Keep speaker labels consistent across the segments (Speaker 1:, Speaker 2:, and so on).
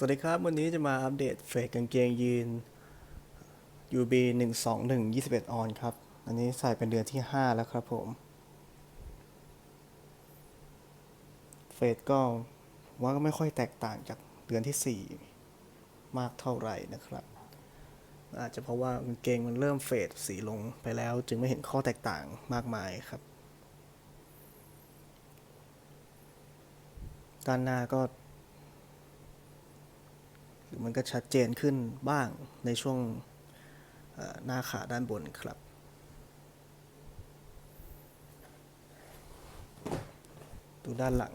Speaker 1: สวัสดีครับ วันนี้จะมาอัปเดตเฟกกางเกงยีน UB 1 2 1 21 ออนครับ อันนี้ใส่เป็นเดือนที่ 5 แล้วครับผม เฟดก็ว่าก็ไม่ค่อยแตกต่างจากเดือนที่ 4 มากเท่าไหร่นะครับ อาจจะเพราะว่ากางเกงมันเริ่มเฟดสีลงไปแล้ว จึงไม่เห็นข้อแตกต่างมากมายครับ ด้านหน้าก็ มันก็ชัดเจนขึ้นบ้างในช่วงหน้าขาด้านบนครับ ดูด้านหลัง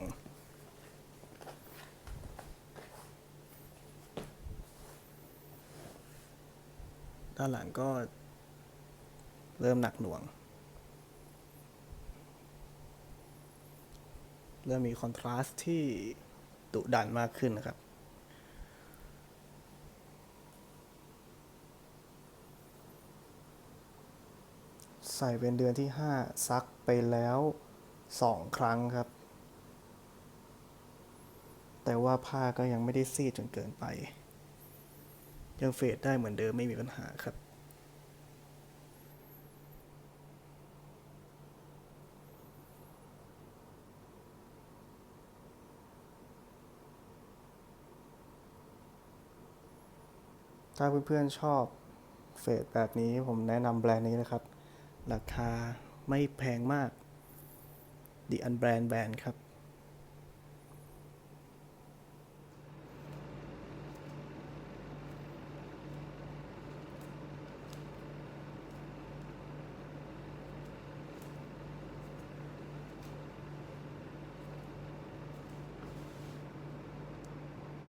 Speaker 1: ด้านหลังก็เริ่มหนักหน่วง เริ่มมีคอนทราสต์ที่ดุดันมากขึ้นนะครับ ใส่เป็นเดือนที่ 5 ซักไปแล้ว 2 ครั้งครับ แต่ว่าผ้าก็ยังไม่ได้ซีดจนเกินไป ยังเฟดได้เหมือนเดิมไม่มีปัญหาครับถ้าเพื่อนๆชอบเฟดแบบนี้ผมแนะนำแบรนด์นี้นะครับ ราคาไม่แพงมาก The Unbrand Brand ครับ